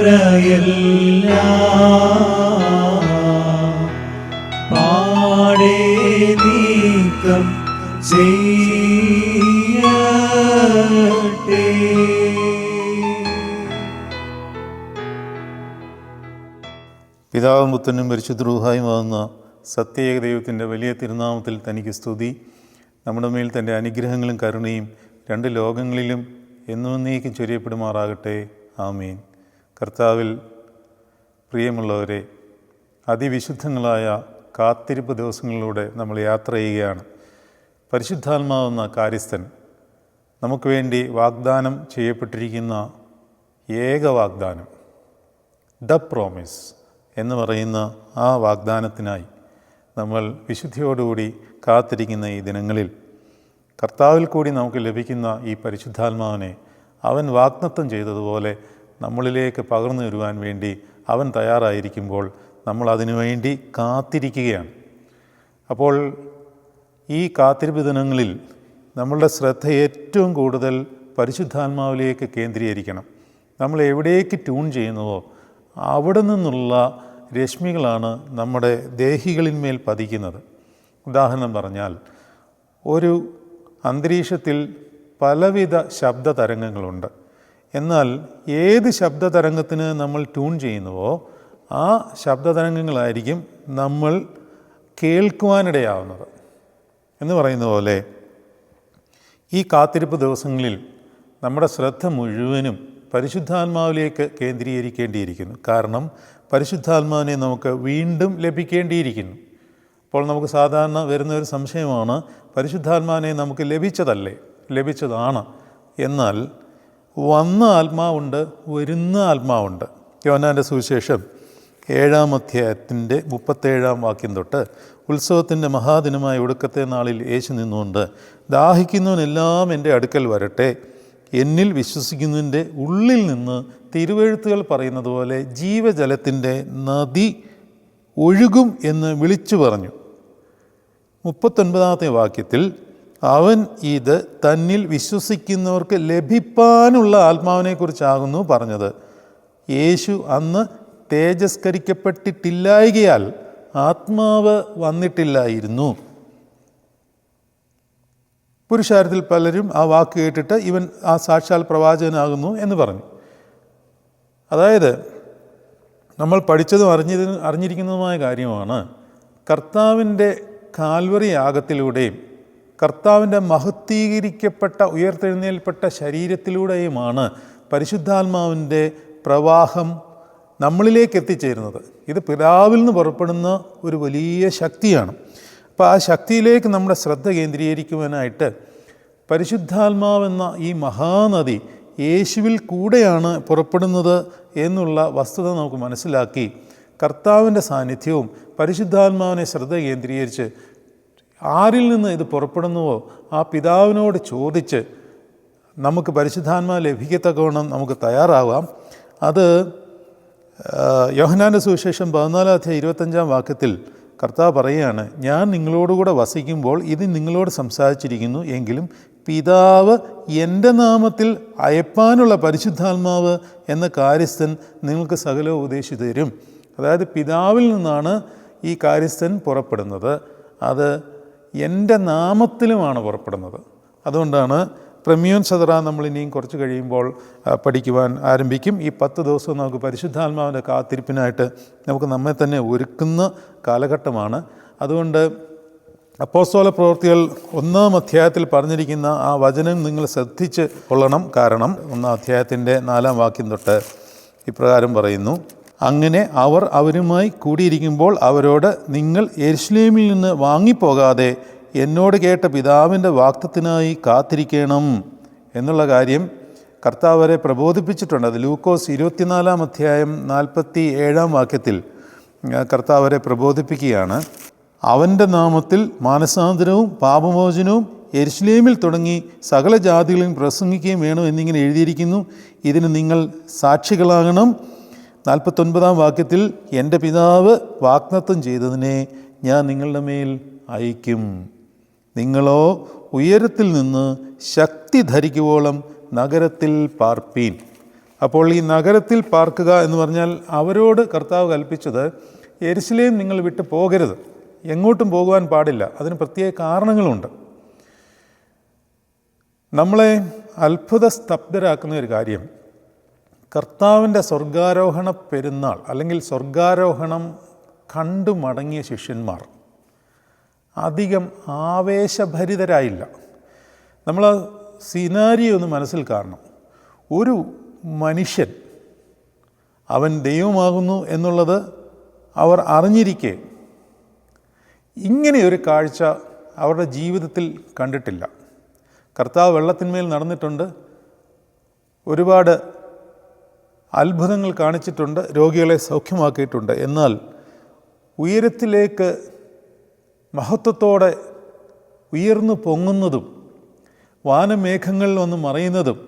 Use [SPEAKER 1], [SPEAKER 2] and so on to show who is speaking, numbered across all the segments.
[SPEAKER 1] കരയല്ല പാടേ നീക്കം ചെയ്യട്ടെ.
[SPEAKER 2] പിതാവും പുത്രനും പരിശുദ്ധരൂഹായുമാകുന്ന സത്യേക ദൈവത്തിന്റെ വലിയ തിരുനാമത്തിൽ തനിക്ക് സ്തുതി. നമ്മുടെ മേൽ തന്റെ അനുഗ്രഹങ്ങളും കരുണയും രണ്ട് ലോകങ്ങളിലും എന്നും എന്നുവന്നേക്കും ചൊരിയപ്പെടുമാറാകട്ടെ. ആമീൻ. കർത്താവിൽ പ്രിയമുള്ളവരെ അതിവിശുദ്ധങ്ങളായ കാത്തിരിപ്പ് ദിവസങ്ങളിലൂടെ നമ്മൾ യാത്ര ചെയ്യുകയാണ്. പരിശുദ്ധാത്മാവെന്ന കാര്യസ്ഥൻ നമുക്ക് വേണ്ടി വാഗ്ദാനം ചെയ്യപ്പെട്ടിരിക്കുന്ന ഏക വാഗ്ദാനം ദ പ്രോമിസ് എന്ന് പറയുന്ന ആ വാഗ്ദാനത്തിനായി നമ്മൾ വിശുദ്ധിയോടുകൂടി കാത്തിരിക്കുന്ന ഈ ദിനങ്ങളിൽ കർത്താവിൽ കൂടി നമുക്ക് ലഭിക്കുന്ന ഈ പരിശുദ്ധാത്മാവിനെ അവൻ വാഗ്ദത്തം ചെയ്തതുപോലെ നമ്മളിലേക്ക് പകർന്നു വരുവാൻ വേണ്ടി അവൻ തയ്യാറായിരിക്കുമ്പോൾ നമ്മൾ അതിനുവേണ്ടി കാത്തിരിക്കുകയാണ്. അപ്പോൾ ഈ കാത്തിരിപ്പ് ദിനങ്ങളിൽ നമ്മളുടെ ശ്രദ്ധ ഏറ്റവും കൂടുതൽ പരിശുദ്ധാത്മാവിലേക്ക് കേന്ദ്രീകരിക്കണം. നമ്മൾ എവിടേക്ക് ട്യൂൺ ചെയ്യുന്നുവോ അവിടെ നിന്നുള്ള രശ്മികളാണ് നമ്മുടെ ദേഹികളിന്മേൽ പതിക്കുന്നത്. ഉദാഹരണം പറഞ്ഞാൽ ഒരു അന്തരീക്ഷത്തിൽ പലവിധ ശബ്ദ തരംഗങ്ങളുണ്ട്. എന്നാൽ ഏത് ശബ്ദ തരംഗത്തിന് നമ്മൾ ട്യൂൺ ചെയ്യുന്നുവോ ആ ശബ്ദ തരംഗങ്ങളായിരിക്കും നമ്മൾ കേൾക്കുവാനിടയാവുന്നത്. എന്ന് പറയുന്ന പോലെ ഈ കാത്തിരിപ്പ് ദിവസങ്ങളിൽ നമ്മുടെ ശ്രദ്ധ മുഴുവനും പരിശുദ്ധാത്മാവിലേക്ക് കേന്ദ്രീകരിക്കേണ്ടിയിരിക്കുന്നു. കാരണം പരിശുദ്ധാത്മാവിനെ നമുക്ക് വീണ്ടും ലഭിക്കേണ്ടിയിരിക്കുന്നു. അപ്പോൾ നമുക്ക് സാധാരണ വരുന്ന ഒരു സംശയമാണ് പരിശുദ്ധാത്മാവിനെ നമുക്ക് ലഭിച്ചതല്ലേ? ലഭിച്ചതാണ്. എന്നാൽ വന്ന ആത്മാവുണ്ട് വരുന്ന ആത്മാവുണ്ട്. യോനാന്റെ സുവിശേഷം ഏഴാം അധ്യായത്തിന്റെ മുപ്പത്തേഴാം വാക്യം തൊട്ട് ഉത്സവത്തിന്റെ മഹാദിനമായ ഒടുക്കത്തെ നാളിൽ യേശു നിന്നുകൊണ്ട് ദാഹിക്കുന്നവനെല്ലാം എന്റെ അടുക്കൽ വരട്ടെ. എന്നിൽ വിശ്വസിക്കുന്നതിന്റെ ഉള്ളിൽ നിന്ന് തിരുവെഴുത്തുകൾ പറയുന്നത് പോലെ ജീവജലത്തിന്റെ നദി ഒഴുകും എന്ന് വിളിച്ചു പറഞ്ഞു. മുപ്പത്തൊൻപതാമത്തെ വാക്യത്തിൽ അവൻ ഇത് തന്നിൽ വിശ്വസിക്കുന്നവർക്ക് ലഭിപ്പാനുള്ള ആത്മാവിനെക്കുറിച്ചാകുന്നു പറഞ്ഞത്. യേശു അന്ന് തേജസ്കരിക്കപ്പെട്ടിട്ടില്ലായകയാൽ ആത്മാവ് വന്നിട്ടില്ലായിരുന്നു. പുരുഷാരത്തിൽ പലരും ആ വാക്ക് കേട്ടിട്ട് ഇവൻ ആ സാക്ഷാൽ പ്രവാചകനാകുന്നു എന്ന് പറഞ്ഞു. അതായത് നമ്മൾ പഠിച്ചതും അറിഞ്ഞതും അറിഞ്ഞിരിക്കുന്നതുമായ കാര്യമാണ് കർത്താവിന്റെ കാൽവറി യാഗത്തിലൂടെയും കർത്താവിന്റെ മഹത്വീകരിക്കപ്പെട്ട ഉയർത്തെഴുന്നേൽപ്പെട്ട ശരീരത്തിലൂടെയുമാണ് പരിശുദ്ധാത്മാവിന്റെ പ്രവാഹം നമ്മളിലേക്ക് എത്തിച്ചേരുന്നത്. ഇത് പിതാവിൽ നിന്ന് പുറപ്പെടുന്ന ഒരു വലിയ ശക്തിയാണ്. അപ്പോൾ ആ ശക്തിയിലേക്ക് നമ്മുടെ ശ്രദ്ധ കേന്ദ്രീകരിക്കുവാനായിട്ട് പരിശുദ്ധാത്മാവെന്ന ഈ മഹാനദി യേശുവിൽ കൂടെയാണ് പുറപ്പെടുന്നത് എന്നുള്ള വസ്തുത നമുക്ക് മനസ്സിലാക്കി കർത്താവിന്റെ സാന്നിധ്യവും പരിശുദ്ധാത്മാവിനെ ശ്രദ്ധ കേന്ദ്രീകരിച്ച് ആരിൽ നിന്ന് ഇത് പുറപ്പെടുന്നുവോ? ആ പിതാവിനോട് ചോദിച്ച് നമുക്ക് പരിശുദ്ധാത്മ ലഭിക്കത്തക്കവണ്ണം നമുക്ക് തയ്യാറാവാം. അത് യോഹനാന്റെ സുവിശേഷം പതിനാലാം അധ്യായ ഇരുപത്തഞ്ചാം വാക്യത്തിൽ കർത്താവ് പറയുകയാണ് ഞാൻ നിങ്ങളോടുകൂടെ വസിക്കുമ്പോൾ ഇത് നിങ്ങളോട് സംസാരിച്ചിരിക്കുന്നു എങ്കിലും പിതാവ് എന്റെ നാമത്തിൽ അയപ്പാനുള്ള പരിശുദ്ധാത്മാവ് എന്ന കാര്യസ്ഥൻ നിങ്ങൾക്ക് സകല ഉപദേശിച്ചു തരും. അതായത് പിതാവിൽ നിന്നാണ് ഈ കാര്യസ്ഥൻ പുറപ്പെടുന്നത്. അത് എന്റെ നാമത്തിലുമാണ് പുറപ്പെടുന്നത്. അതുകൊണ്ടാണ് പ്രമ്യൂൻ സദറ നമ്മൾ ഇനിയും കുറച്ച് കഴിയുമ്പോൾ പഠിക്കുവാൻ ആരംഭിക്കും. ഈ പത്ത് ദിവസവും നമുക്ക് പരിശുദ്ധാത്മാവിന്റെ കാത്തിരിപ്പിനായിട്ട് നമുക്ക് നമ്മെ തന്നെ ഒരുക്കുന്ന കാലഘട്ടമാണ്. അതുകൊണ്ട് അപ്പോസ്തോല പ്രവൃത്തികൾ ഒന്നാം അധ്യായത്തിൽ പറഞ്ഞിരിക്കുന്ന ആ വചനം നിങ്ങൾ ശ്രദ്ധിച്ച് കൊള്ളണം. കാരണം ഒന്നാം അധ്യായത്തിന്റെ നാലാം വാക്യം തൊട്ട് ഇപ്രകാരം പറയുന്നു. അങ്ങനെ അവർ അവരുമായി കൂടിയിരിക്കുമ്പോൾ അവരോട് നിങ്ങൾ എരുഷലേമിൽ നിന്ന് വാങ്ങിപ്പോകാതെ എന്നോട് കേട്ട പിതാവിന്റെ വാക്തത്തിനായി കാത്തിരിക്കണം എന്നുള്ള കാര്യം കർത്താവരെ വരെ പ്രബോധിപ്പിച്ചിട്ടുണ്ട്. അത് ലൂക്കോസ് ഇരുപത്തിനാലാം അധ്യായം നാൽപ്പത്തി ഏഴാം വാക്യത്തിൽ കർത്താവരെ കർത്താവ് വരെ പ്രബോധിപ്പിക്കുകയാണ്. അവന്റെ നാമത്തിൽ മാനസാന്തരവും പാപമോചനവും എരുഷലേമിൽ തുടങ്ങി സകല ജാതികളും പ്രസംഗിക്കുകയും വേണം എന്നിങ്ങനെ എഴുതിയിരിക്കുന്നു. ഇതിന് നിങ്ങൾ സാക്ഷികളാകണം. നാൽപ്പത്തൊൻപതാം വാക്യത്തിൽ എന്റെ പിതാവ് വാഗ്നത്വം ചെയ്തതിനെ ഞാൻ നിങ്ങളുടെ മേൽ അയക്കും നിങ്ങളോ ഉയരത്തിൽ നിന്ന് ശക്തി ധരിക്കുവോളം നഗരത്തിൽ പാർപ്പീൻ. അപ്പോൾ ഈ നഗരത്തിൽ പാർക്കുക എന്ന് പറഞ്ഞാൽ അവരോട് കർത്താവ് കൽപ്പിച്ചത് എരിശിലേയും നിങ്ങൾ വിട്ട് പോകരുത്. എങ്ങോട്ടും പോകുവാൻ പാടില്ല. അതിന് പ്രത്യേക കാരണങ്ങളുണ്ട്. നമ്മളെ അത്ഭുത സ്തബ്ധരാക്കുന്ന ഒരു കാര്യം. കർത്താവിന്റെ സ്വർഗാരോഹണ പെരുന്നാൾ അല്ലെങ്കിൽ സ്വർഗാരോഹണം കണ്ടു മടങ്ങിയ ശിഷ്യന്മാർ അധികം ആവേശഭരിതരായില്ല. നമ്മൾ സിനാരിയോ ഒന്ന് മനസ്സിൽ കാണണം. ഒരു മനുഷ്യൻ അവൻ ദൈവമാകുന്നു എന്നുള്ളത് അവർ അറിഞ്ഞിരിക്കെ ഇങ്ങനെയൊരു കാഴ്ച അവരുടെ ജീവിതത്തിൽ കണ്ടിട്ടില്ല. കർത്താവ് വെള്ളത്തിന്മേൽ നടന്നിട്ടുണ്ട്. ഒരുപാട് അത്ഭുതങ്ങൾ കാണിച്ചിട്ടുണ്ട് രോഗികളെ സൗഖ്യമാക്കിയിട്ടുണ്ട്. എന്നാൽ ഉയരത്തിലേക്ക് മഹത്വത്തോടെ ഉയർന്നു പൊങ്ങുന്നതും വാനമേഘങ്ങളിൽ ഒന്ന് മറയുന്നതും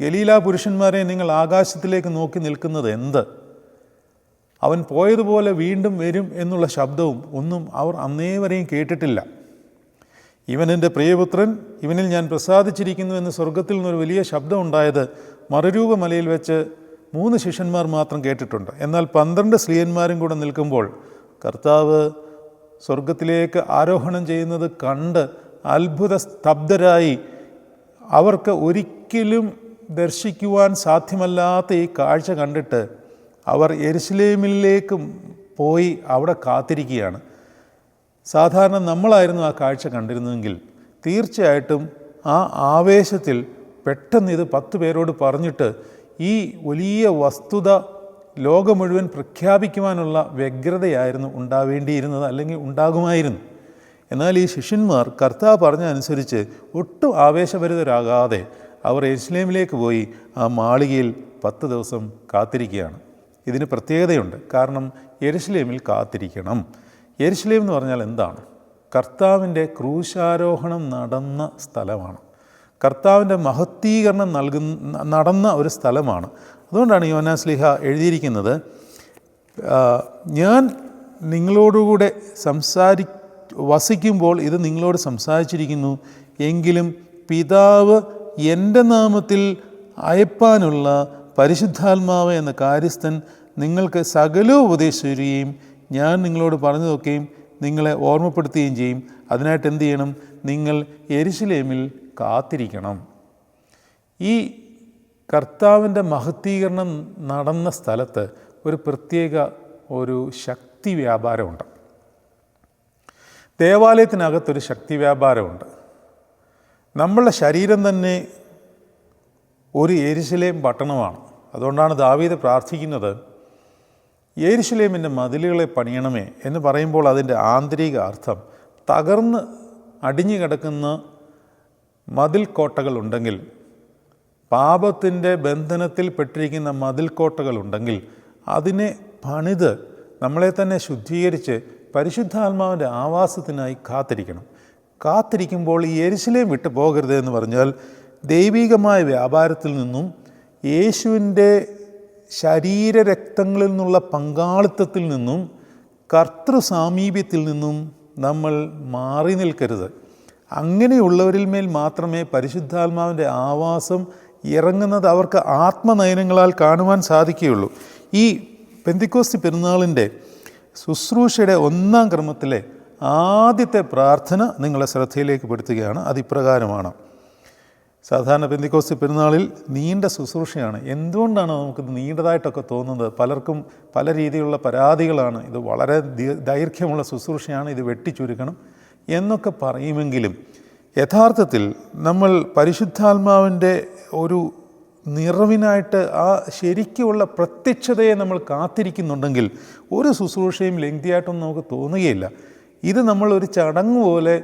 [SPEAKER 2] ഗലീല പുരുഷന്മാരെ നിങ്ങൾ ആകാശത്തിലേക്ക് നോക്കി നിൽക്കുന്നത് എന്ത്? അവൻ പോയതുപോലെ വീണ്ടും വരും എന്നുള്ള ശബ്ദവും ഒന്നും അവർ അന്നേ വരെയും കേട്ടിട്ടില്ല. ഇവൻ എന്റെ പ്രിയപുത്രൻ ഇവനിൽ ഞാൻ പ്രസാദിച്ചിരിക്കുന്നു എന്ന് സ്വർഗത്തിൽ നിന്നൊരു വലിയ ശബ്ദമുണ്ടായത് മറുരൂപമലയിൽ മറുരൂപ മലയിൽ വെച്ച് മൂന്ന് ശിഷ്യന്മാർ മാത്രം കേട്ടിട്ടുണ്ട്. എന്നാൽ പന്ത്രണ്ട് സ്ത്രീയന്മാരും കൂടെ നിൽക്കുമ്പോൾ കർത്താവ് സ്വർഗത്തിലേക്ക് ആരോഹണം ചെയ്യുന്നത് കണ്ട് അത്ഭുത സ്തബ്ധരായി അവർക്ക് ഒരിക്കലും ദർശിക്കുവാൻ സാധ്യമല്ലാത്ത ഈ കാഴ്ച കണ്ടിട്ട് അവർ എരുസലേമിലേക്ക് പോയി അവിടെ കാത്തിരിക്കുകയാണ്. സാധാരണ നമ്മളായിരുന്നു ആ കാഴ്ച കണ്ടിരുന്നെങ്കിൽ തീർച്ചയായിട്ടും ആ ആവേശത്തിൽ പെട്ടെന്ന് ഇത് പത്ത് പേരോട് പറഞ്ഞിട്ട് ഈ വലിയ വസ്തുത ലോകം മുഴുവൻ പ്രഖ്യാപിക്കുവാനുള്ള വ്യഗ്രതയായിരുന്നു ഉണ്ടാവേണ്ടിയിരുന്നത് അല്ലെങ്കിൽ ഉണ്ടാകുമായിരുന്നു. എന്നാൽ ഈ ശിഷ്യന്മാർ കർത്താവ് പറഞ്ഞ അനുസരിച്ച് ഒട്ടും ആവേശഭരിതരാകാതെ അവർ എരുസലേമിലേക്ക് പോയി ആ മാളികയിൽ പത്ത് ദിവസം കാത്തിരിക്കുകയാണ്. ഇതിന് പ്രത്യേകതയുണ്ട്. കാരണം എരുസലേമിൽ കാത്തിരിക്കണം. എരുസലേം എന്ന് പറഞ്ഞാൽ എന്താണ്? കർത്താവിന്റെ ക്രൂശാരോഹണം നടന്ന സ്ഥലമാണ്. കർത്താവിന്റെ മഹത്വീകരണം നൽകുന്ന നടന്ന ഒരു സ്ഥലമാണ്. അതുകൊണ്ടാണ് യോനാസ്ലിഹ എഴുതിയിരിക്കുന്നത് ഞാൻ നിങ്ങളോടുകൂടെ സംസാരി വസിക്കുമ്പോൾ ഇത് നിങ്ങളോട് സംസാരിച്ചിരിക്കുന്നു. എങ്കിലും പിതാവ് എന്റെ നാമത്തിൽ അയപ്പാനുള്ള പരിശുദ്ധാത്മാവ് എന്ന കാര്യസ്ഥൻ നിങ്ങൾക്ക് സകലവും ഉപദേശിക്കുകയും ഞാൻ നിങ്ങളോട് പറഞ്ഞതൊക്കെയും നിങ്ങളെ ഓർമ്മപ്പെടുത്തുകയും ചെയ്യും. അതിനായിട്ട് എന്ത് ചെയ്യണം? നിങ്ങൾ എരിശിലേമിൽ കാത്തിരിക്കണം. ഈ കർത്താവിന്റെ മഹത്വീകരണം നടന്ന സ്ഥലത്ത് ഒരു പ്രത്യേക ഒരു ശക്തി വ്യാപാരമുണ്ട്. ദേവാലയത്തിനകത്തൊരു ശക്തി വ്യാപാരമുണ്ട്. നമ്മളുടെ ശരീരം തന്നെ ഒരു എരിശിലേം പട്ടണമാണ്. അതുകൊണ്ടാണ് ദാവീദ് പ്രാർത്ഥിക്കുന്നത് യേരുശലേമിന്റെ മതിലുകളെ പണിയണമേ എന്ന് പറയുമ്പോൾ അതിന്റെ ആന്തരിക അർത്ഥം തകർന്ന് അടിഞ്ഞു കിടക്കുന്ന മതിൽ കോട്ടകളുണ്ടെങ്കിൽ പാപത്തിന്റെ ബന്ധനത്തിൽ പെട്ടിരിക്കുന്ന മതിൽ കോട്ടകളുണ്ടെങ്കിൽ അതിനെ പണിത് നമ്മളെ തന്നെ ശുദ്ധീകരിച്ച് പരിശുദ്ധാത്മാവിന്റെ ആവാസത്തിനായി കാത്തിരിക്കണം. കാത്തിരിക്കുമ്പോൾ ഈ എരിശിലേം വിട്ടു പോകരുത് എന്ന് പറഞ്ഞാൽ ദൈവികമായ വ്യാപാരത്തിൽ നിന്നും യേശുവിന്റെ ശരീരരക്തങ്ങളിൽ നിന്നുള്ള പങ്കാളിത്തത്തിൽ നിന്നും കർത്തൃ സാമീപ്യത്തിൽ നിന്നും നമ്മൾ മാറി നിൽക്കരുത്. അങ്ങനെയുള്ളവരിൽ മേൽ മാത്രമേ പരിശുദ്ധാത്മാവിന്റെ ആവാസം ഇറങ്ങുന്നത് അവർക്ക് ആത്മനയനങ്ങളാൽ കാണുവാൻ സാധിക്കുകയുള്ളൂ. ഈ പെന്തിക്കോസ്തി പെരുന്നാളിന്റെ ശുശ്രൂഷയുടെ ഒന്നാം ക്രമത്തിലെ ആദ്യത്തെ പ്രാർത്ഥന നിങ്ങളെ ശ്രദ്ധയിലേക്ക് പെടുത്തുകയാണ്. അതിപ്രകാരമാണ്. സാധാരണ പെന്തിക്കോസ്തി പെരുന്നാളിൽ നീണ്ട ശുശ്രൂഷയാണ്. എന്തുകൊണ്ടാണ് നമുക്കിത് നീണ്ടതായിട്ടൊക്കെ തോന്നുന്നത്? പലർക്കും പല രീതിയിലുള്ള പരാതികളാണ്. ഇത് വളരെ ദൈർഘ്യമുള്ള ശുശ്രൂഷയാണ്. ഇത് വെട്ടിച്ചുരുക്കണം എന്നൊക്കെ പറയുമെങ്കിലും യഥാർത്ഥത്തിൽ നമ്മൾ പരിശുദ്ധാത്മാവിന്റെ ഒരു നിറവിനായിട്ട് ആ ശരിക്കുമുള്ള പ്രത്യക്ഷതയെ നമ്മൾ കാത്തിരിക്കുന്നുണ്ടെങ്കിൽ ഒരു ശുശ്രൂഷയും ലെങ്തിയായിട്ടൊന്നും നമുക്ക് തോന്നുകയില്ല. ഇത് നമ്മളൊരു ചടങ്ങ് പോലെ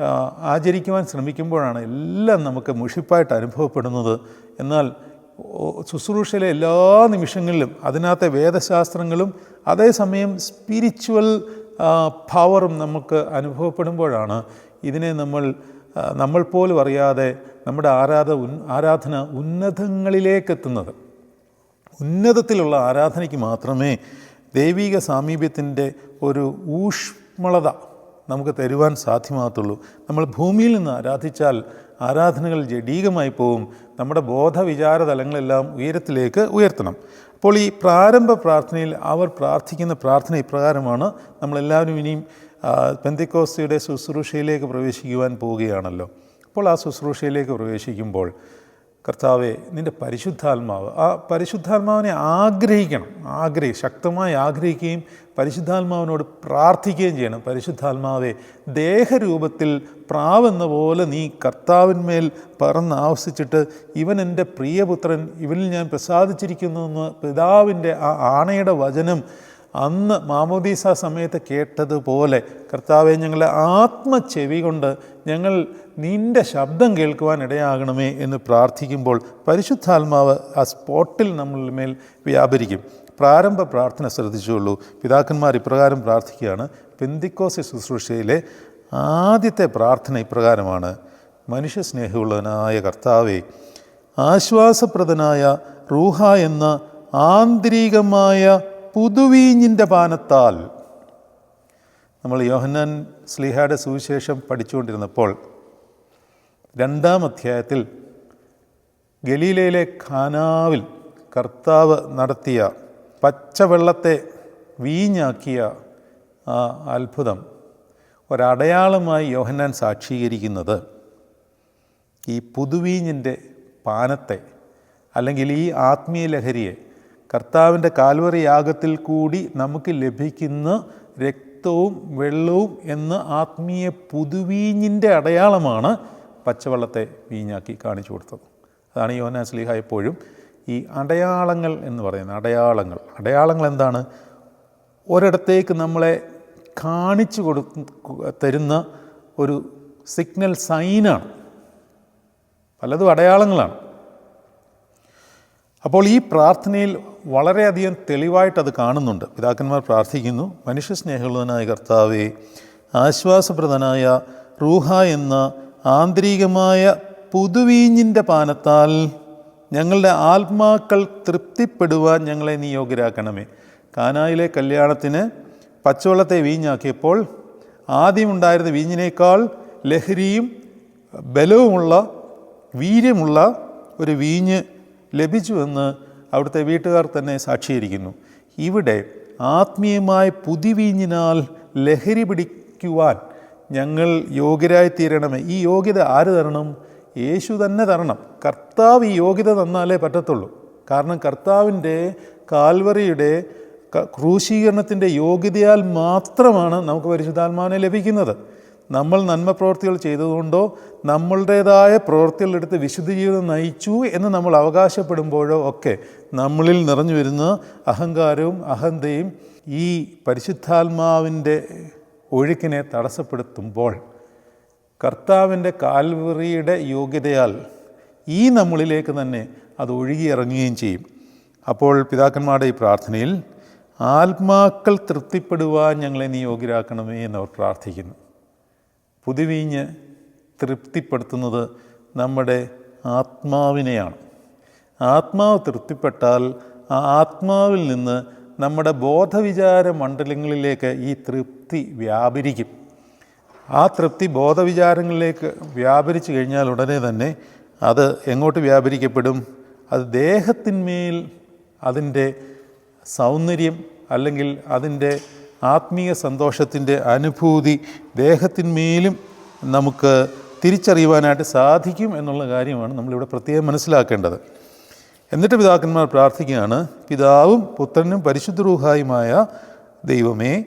[SPEAKER 2] ആചരിക്കുവാൻ ശ്രമിക്കുമ്പോഴാണ് എല്ലാം നമുക്ക് മുഷിപ്പായിട്ട് അനുഭവപ്പെടുന്നത്. എന്നാൽ ശുശ്രൂഷയിലെ എല്ലാ നിമിഷങ്ങളിലും അതിനകത്തെ വേദശാസ്ത്രങ്ങളും അതേസമയം സ്പിരിച്വൽ പവറും നമുക്ക് അനുഭവപ്പെടുമ്പോഴാണ് ഇതിനെ നമ്മൾ നമ്മൾ പോലും അറിയാതെ നമ്മുടെ ആരാധ ആരാധന ഉന്നതങ്ങളിലേക്ക് എത്തുന്നത് ഉന്നതത്തിലുള്ള ആരാധനയ്ക്ക് മാത്രമേ ദൈവിക സാമീപ്യത്തിന്റെ ഒരു ഊഷ്മളത നമുക്ക് തരുവാൻ സാധ്യമാകത്തുള്ളൂ. നമ്മൾ ഭൂമിയിൽ നിന്ന് ആരാധിച്ചാൽ ആരാധനകൾ ജഡീകമായി പോവും. നമ്മുടെ ബോധവിചാര തലങ്ങളെല്ലാം ഉയരത്തിലേക്ക് ഉയർത്തണം. അപ്പോൾ ഈ പ്രാരംഭ പ്രാർത്ഥനയിൽ അവർ പ്രാർത്ഥിക്കുന്ന പ്രാർത്ഥന ഇപ്രകാരമാണ് നമ്മളെല്ലാവരും ഇനിയും പെന്തിക്കോസ്തിയുടെ ശുശ്രൂഷയിലേക്ക് പ്രവേശിക്കുവാൻ പോവുകയാണല്ലോ. അപ്പോൾ ആ ശുശ്രൂഷയിലേക്ക് പ്രവേശിക്കുമ്പോൾ കർത്താവെ നിന്റെ പരിശുദ്ധാത്മാവ്. ആ പരിശുദ്ധാത്മാവിനെ ആഗ്രഹിക്കണം. ആഗ്രഹി ശക്തമായി ആഗ്രഹിക്കുകയും പരിശുദ്ധാത്മാവിനോട് പ്രാർത്ഥിക്കുകയും ചെയ്യണം. പരിശുദ്ധാത്മാവെ ദേഹരൂപത്തിൽ പ്രാവെന്ന പോലെ നീ കർത്താവിന്മേൽ പറന്ന് ആവശിച്ചിട്ട് ഇവൻ എന്റെ പ്രിയപുത്രൻ ഇവനിൽ ഞാൻ പ്രസാദിച്ചിരിക്കുന്നു എന്ന് പിതാവിന്റെ ആ ആണയുടെ വചനം അന്ന് മാമോദീസ സമയത്ത് കേട്ടതുപോലെ കർത്താവെ ഞങ്ങളെ ആത്മചെവി കൊണ്ട് ഞങ്ങൾ നിന്റെ ശബ്ദം കേൾക്കുവാൻ ഇടയാകണമേ എന്ന് പ്രാർത്ഥിക്കുമ്പോൾ പരിശുദ്ധാത്മാവ് ആ സ്പോട്ടിൽ നമ്മളിൽ മേൽ വ്യാപരിക്കും. പ്രാരംഭ പ്രാർത്ഥന ശ്രദ്ധിച്ചുള്ളൂ പിതാക്കന്മാർ ഇപ്രകാരം പ്രാർത്ഥിക്കുകയാണ്. പെന്തിക്കോസ് ശുശ്രൂഷയിലെ ആദ്യത്തെ പ്രാർത്ഥന ഇപ്രകാരമാണ്. മനുഷ്യ മനുഷ്യസ്നേഹമുള്ളവനായ കർത്താവെ ആശ്വാസപ്രദനായ റൂഹ എന്ന ആന്തരികമായ പുതുവീഞ്ഞിന്റെ പാനത്താൽ നമ്മൾ യോഹന്നാൻ സ്ലിഹയുടെ സുവിശേഷം പഠിച്ചുകൊണ്ടിരുന്നപ്പോൾ രണ്ടാം അധ്യായത്തിൽ ഗലീലയിലെ ഖാനാവിൽ കർത്താവ് നടത്തിയ പച്ചവെള്ളത്തെ വീഞ്ഞാക്കിയ ആ അത്ഭുതം ഒരടയാളമായി യോഹന്നാൻ സാക്ഷീകരിക്കുന്നത് ഈ പുതുവീഞ്ഞിന്റെ പാനത്തെ അല്ലെങ്കിൽ ഈ ആത്മീയ ലഹരിയെ കർത്താവിന്റെ കാൽവറി യാഗത്തിൽ കൂടി നമുക്ക് ലഭിക്കുന്ന രക്തവും വെള്ളവും എന്ന ആത്മീയ പുതുവീഞ്ഞിന്റെ അടയാളമാണ് പച്ചവെള്ളത്തെ വീഞ്ഞാക്കി കാണിച്ചു കൊടുത്തത്. അതാണ് യോന സ്ലീഹ എപ്പോഴും ഈ അടയാളങ്ങൾ എന്ന് പറയുന്നത്. അടയാളങ്ങൾ. അടയാളങ്ങൾ എന്താണ്? ഒരിടത്തേക്ക് നമ്മളെ കാണിച്ചു കൊടു തരുന്ന ഒരു സിഗ്നൽ സൈനാണ്. പലതും അടയാളങ്ങളാണ്. അപ്പോൾ ഈ പ്രാർത്ഥനയിൽ വളരെയധികം തെളിവായിട്ട് അത് കാണുന്നുണ്ട്. പിതാക്കന്മാർ പ്രാർത്ഥിക്കുന്നു മനുഷ്യ മനുഷ്യസ്നേഹമുള്ളവനായ കർത്താവെ ആശ്വാസപ്രദനായ റൂഹ എന്ന ആന്തരികമായ പുതുവീഞ്ഞിന്റെ പാനത്താൽ ഞങ്ങളുടെ ആത്മാക്കൾ തൃപ്തിപ്പെടുവാൻ ഞങ്ങളെ നീ യോഗ്യരാക്കണമേ. കാനായിലെ കല്യാണത്തിന് പച്ചവെള്ളത്തെ വീഞ്ഞാക്കിയപ്പോൾ ആദ്യമുണ്ടായിരുന്ന വീഞ്ഞിനേക്കാൾ ലഹരിയും ബലവുമുള്ള വീര്യമുള്ള ഒരു വീഞ്ഞ് ലഭിച്ചുവെന്ന് അവിടുത്തെ വീട്ടുകാർ തന്നെ സാക്ഷീകരിക്കുന്നു ഇവിടെ ആത്മീയമായ പുതിവീഞ്ഞിനാൽ ലഹരി പിടിക്കുവാൻ ഞങ്ങൾ യോഗ്യരായി തീരണമേ. ഈ യോഗ്യത ആര് തരണം? യേശു തന്നെ തരണം. കർത്താവ് ഈ യോഗ്യത തന്നാലേ പറ്റത്തുള്ളൂ. കാരണം കർത്താവിന്റെ കാൽവറിയുടെ ക്രൂശീകരണത്തിന്റെ യോഗ്യതയാൽ മാത്രമാണ് നമുക്ക് പരിശുദ്ധാത്മാവിനെ ലഭിക്കുന്നത്. നമ്മൾ നന്മ പ്രവൃത്തികൾ ചെയ്തതുകൊണ്ടോ നമ്മളുടേതായ പ്രവൃത്തികളെടുത്ത് വിശുദ്ധ ജീവിതം നയിച്ചു എന്ന് നമ്മൾ അവകാശപ്പെടുമ്പോഴോ ഒക്കെ നമ്മളിൽ നിറഞ്ഞു വരുന്ന അഹങ്കാരവും അഹന്തയും ഈ പരിശുദ്ധാത്മാവിന്റെ ഒഴുക്കിനെ തടസ്സപ്പെടുത്തുമ്പോൾ കർത്താവിന്റെ കാൽവറിയുടെ യോഗ്യതയാൽ ഈ നമ്മളിലേക്ക് തന്നെ അത് ഒഴുകിയിറങ്ങുകയും ചെയ്യും. അപ്പോൾ പിതാക്കന്മാരുടെ ഈ പ്രാർത്ഥനയിൽ ആത്മാക്കൾ തൃപ്തിപ്പെടുവാൻ ഞങ്ങളെ നീ യോഗ്യരാക്കണമേ എന്നവർ പ്രാർത്ഥിക്കുന്നു. പുതുവീഞ്ഞ് തൃപ്തിപ്പെടുത്തുന്നത് നമ്മുടെ ആത്മാവിനെയാണ്. ആത്മാവ് തൃപ്തിപ്പെട്ടാൽ ആ ആത്മാവിൽ നിന്ന് നമ്മുടെ ബോധവിചാര മണ്ഡലങ്ങളിലേക്ക് ഈ തൃപ്തി വ്യാപരിക്കും. ആ തൃപ്തി ബോധവിചാരങ്ങളിലേക്ക് വ്യാപരിച്ചു കഴിഞ്ഞാൽ ഉടനെ തന്നെ അത് എങ്ങോട്ട് വ്യാപരിക്കപ്പെടും? അത് ദേഹത്തിന്മേൽ അതിന്റെ സൗന്ദര്യം അല്ലെങ്കിൽ അതിന്റെ ആത്മീയ സന്തോഷത്തിന്റെ അനുഭൂതി ദേഹത്തിന്മേലും നമുക്ക് തിരിച്ചറിയുവാനായിട്ട് സാധിക്കും എന്നുള്ള കാര്യമാണ് നമ്മളിവിടെ പ്രത്യേകം മനസ്സിലാക്കേണ്ടത്. എന്നിട്ട് പിതാക്കന്മാർ പ്രാർത്ഥിക്കുകയാണ് പിതാവും പുത്രനും പരിശുദ്ധ റൂഹായുമായ ദൈവമേ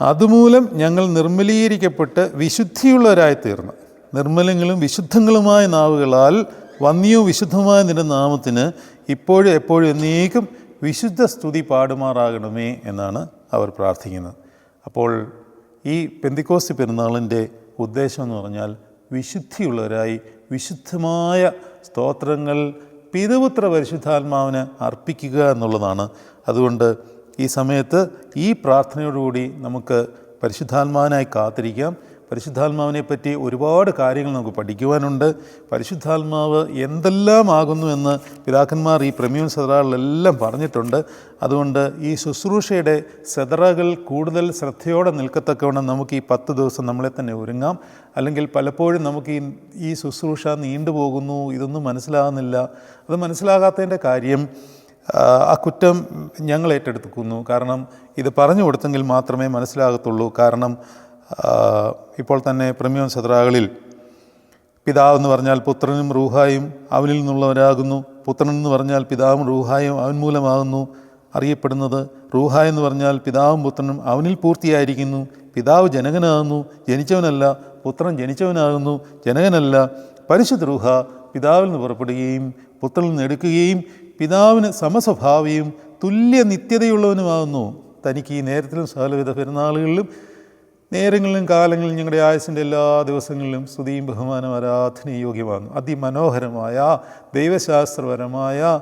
[SPEAKER 2] അതുമൂലം ഞങ്ങൾ നിർമ്മലീകരിക്കപ്പെട്ട് വിശുദ്ധിയുള്ളവരായി തീർന്നു നിർമ്മലങ്ങളും വിശുദ്ധങ്ങളുമായ നാവുകളാൽ വന്യവും വിശുദ്ധമായ നിന്റെ നാമത്തിന് ഇപ്പോഴും എപ്പോഴും എന്നേക്കും വിശുദ്ധ സ്തുതി പാടുമാറാകണമേ എന്നാണ് അവർ പ്രാർത്ഥിക്കുന്നത്. അപ്പോൾ ഈ പെന്തിക്കോസ്തി പെരുന്നാളിന്റെ ഉദ്ദേശം എന്ന് പറഞ്ഞാൽ വിശുദ്ധിയുള്ളവരായി വിശുദ്ധമായ സ്തോത്രങ്ങൾ പിതപുത്ര പരിശുദ്ധാത്മാവിന് അർപ്പിക്കുക എന്നുള്ളതാണ്. അതുകൊണ്ട് ഈ സമയത്ത് ഈ പ്രാർത്ഥനയോടുകൂടി നമുക്ക് പരിശുദ്ധാത്മാവിനായി കാത്തിരിക്കാം. പരിശുദ്ധാത്മാവിനെ പറ്റി ഒരുപാട് കാര്യങ്ങൾ നമുക്ക് പഠിക്കുവാനുണ്ട്. പരിശുദ്ധാത്മാവ് എന്തെല്ലാം ആകുന്നു എന്ന് പിതാക്കന്മാർ ഈ പ്രമ്യൂൺ സെതറകളിലെല്ലാം പറഞ്ഞിട്ടുണ്ട്. അതുകൊണ്ട് ഈ ശുശ്രൂഷയുടെ സെതറകൾ കൂടുതൽ ശ്രദ്ധയോടെ നിൽക്കത്തക്കവണ്ണം നമുക്ക് ഈ പത്ത് ദിവസം നമ്മളെ തന്നെ ഒരുങ്ങാം. അല്ലെങ്കിൽ പലപ്പോഴും നമുക്ക് ഈ ഈ ശുശ്രൂഷ നീണ്ടുപോകുന്നു ഇതൊന്നും മനസ്സിലാകുന്നില്ല. അത് മനസ്സിലാകാത്തതിന്റെ കാര്യം ആ, കുറ്റം ഞങ്ങൾ ഏറ്റെടുക്കുന്നു. കാരണം ഇത് പറഞ്ഞു കൊടുത്തെങ്കിൽ മാത്രമേ മനസ്സിലാകത്തുള്ളൂ. കാരണം ഇപ്പോൾ തന്നെ പ്രമിയോൻ സത്രാകളിൽ പിതാവ് എന്ന് പറഞ്ഞാൽ പുത്രനും റൂഹായും അവനിൽ നിന്നുള്ളവരാകുന്നു. പുത്രൻ എന്ന് പറഞ്ഞാൽ പിതാവും റൂഹായും അവൻ മൂലമാകുന്നു. അറിയപ്പെടുന്നത് റൂഹ എന്ന് പറഞ്ഞാൽ പിതാവും പുത്രനും അവനിൽ പൂർത്തിയായിരിക്കുന്നു. പിതാവ് ജനകനാകുന്നു ജനിച്ചവനല്ല. പുത്രൻ ജനിച്ചവനാകുന്നു ജനകനല്ല. പരിശുദ്ധ റൂഹ പിതാവിൽ നിന്ന് പുറപ്പെടുകയും പുത്രനിൽ നിന്ന് എടുക്കുകയും പിതാവിന് സമസ്വഭാവിയും തുല്യ നിത്യതയുള്ളവനുമാകുന്നു തനിക്ക് ഈ നേരത്തിലും സകലവിധ പെരുന്നാളുകളിലും നേരങ്ങളിലും കാലങ്ങളിലും ഞങ്ങളുടെ ആയുസിന്റെ എല്ലാ ദിവസങ്ങളിലും സ്തുതിയും ബഹുമാനം ആരാധന യോഗ്യമാകുന്നു. അതിമനോഹരമായ ദൈവശാസ്ത്രപരമായ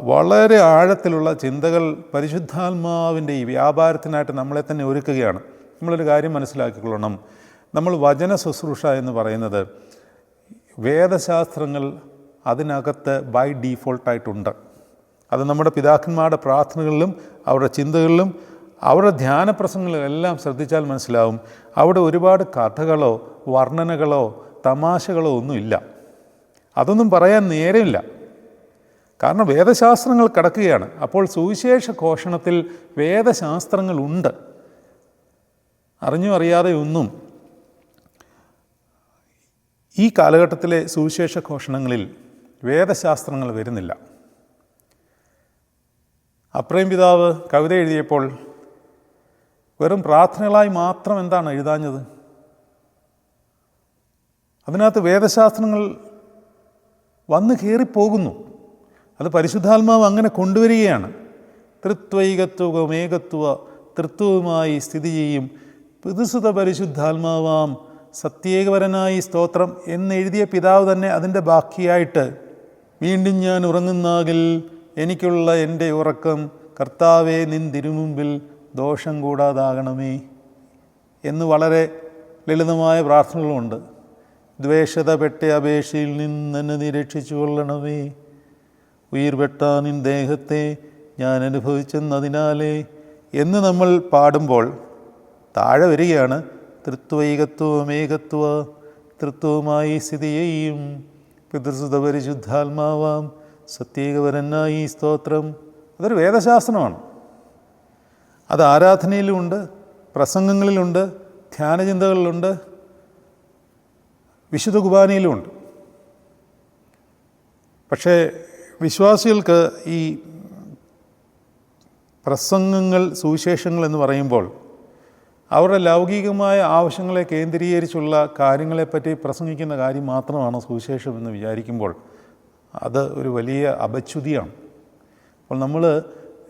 [SPEAKER 2] വളരെ ആഴത്തിലുള്ള ചിന്തകൾ പരിശുദ്ധാത്മാവിന്റെ ഈ വ്യാപാരത്തിനായിട്ട് നമ്മളെ തന്നെ ഒരുക്കുകയാണ്. നമ്മളൊരു കാര്യം മനസ്സിലാക്കിക്കൊള്ളണം. നമ്മൾ വചന ശുശ്രൂഷ എന്ന് പറയുന്നത് വേദശാസ്ത്രങ്ങൾ അതിനകത്ത് ബൈ ഡീഫോൾട്ടായിട്ടുണ്ട് അത് നമ്മുടെ പിതാക്കന്മാരുടെ പ്രാർത്ഥനകളിലും അവരുടെ ചിന്തകളിലും അവരുടെ ധ്യാനപ്രസംഗങ്ങളിലും എല്ലാം ശ്രദ്ധിച്ചാൽ മനസ്സിലാവും. അവിടെ ഒരുപാട് കഥകളോ വർണനകളോ തമാശകളോ ഒന്നുമില്ല. അതൊന്നും പറയാൻ നേരമില്ല. കാരണം വേദശാസ്ത്രങ്ങൾ കിടക്കുകയാണ്. അപ്പോൾ സുവിശേഷ ഘോഷണത്തിൽ വേദശാസ്ത്രങ്ങളുണ്ട് അറിഞ്ഞോ അറിയാതെ ഒന്നും. ഈ കാലഘട്ടത്തിലെ സുവിശേഷ ഘോഷണങ്ങളിൽ വേദശാസ്ത്രങ്ങൾ വരുന്നില്ല. അപ്രേം പിതാവ് കവിത എഴുതിയപ്പോൾ വെറും പ്രാർത്ഥനകളായി മാത്രം എന്താണ് എഴുതാഞ്ഞത്? അതിനകത്ത് വേദശാസ്ത്രങ്ങൾ വന്നു കയറിപ്പോകുന്നു. അത് പരിശുദ്ധാത്മാവ് അങ്ങനെ കൊണ്ടുവരികയാണ്. തൃത്വൈകത്വ മേകത്വ തൃത്വവുമായി സ്ഥിതി ചെയ്യും. പിതുസുത പരിശുദ്ധാത്മാവാം സത്യേകപരനായി സ്തോത്രം എന്നെഴുതിയ പിതാവ് തന്നെ അതിന്റെ ബാക്കിയായിട്ട് വീണ്ടും ഞാൻ ഉറങ്ങുന്നാകിൽ എനിക്കുള്ള എന്റെ ഉറക്കം കർത്താവെ നിൻ തിരുമുമ്പിൽ ദോഷം കൂടാതാകണമേ എന്ന് വളരെ ലളിതമായ പ്രാർത്ഥനകളുമുണ്ട്. ദ്വേഷത പെട്ട അപേക്ഷയിൽ നിന്നെന്നെ നിരക്ഷിച്ചു കൊള്ളണമേ. ഉയിർ വെട്ടാനിൻ ദേഹത്തെ ഞാൻ അനുഭവിച്ചെന്നതിനാലേ എന്ന് നമ്മൾ പാടുമ്പോൾ താഴെ വരികയാണ്. തൃത്വൈകത്വമേകത്വ തൃത്വമായി സ്ഥിതി ചെയ്യും പിതൃസുത പരിശുദ്ധാത്മാവാം സത്യേകവരനായി സ്തോത്രം. അതൊരു വേദശാസ്ത്രമാണ്. അത് ആരാധനയിലുമുണ്ട് പ്രസംഗങ്ങളിലുണ്ട് ധ്യാനചിന്തകളിലുണ്ട് വിശുദ്ധ കുർബാനയിലുമുണ്ട്. പക്ഷേ വിശ്വാസികൾക്ക് ഈ പ്രസംഗങ്ങൾ സുവിശേഷങ്ങൾ എന്ന് പറയുമ്പോൾ അവരുടെ ലൗകികമായ ആവശ്യങ്ങളെ കേന്ദ്രീകരിച്ചുള്ള കാര്യങ്ങളെപ്പറ്റി പ്രസംഗിക്കുന്ന കാര്യം മാത്രമാണ് സുവിശേഷം എന്ന് വിചാരിക്കുമ്പോൾ അത് ഒരു വലിയ അപച്യുതിയാണ്. അപ്പോൾ നമ്മൾ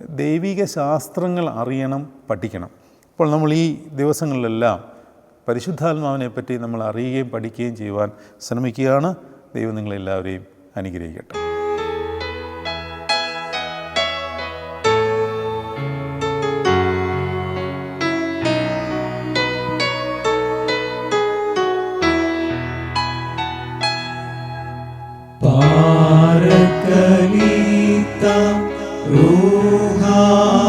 [SPEAKER 2] ദൈവിക ശാസ്ത്രങ്ങൾ അറിയണം പഠിക്കണം. അപ്പോൾ നമ്മൾ ഈ ദിവസങ്ങളിലെല്ലാം പരിശുദ്ധാത്മാവിനെ പറ്റി നമ്മൾ അറിയുകയും പഠിക്കുകയും ചെയ്യുവാൻ ശ്രമിക്കുകയാണ്. ദൈവം നിങ്ങളെല്ലാവരെയും അനുഗ്രഹിക്കട്ടെ.
[SPEAKER 1] 不好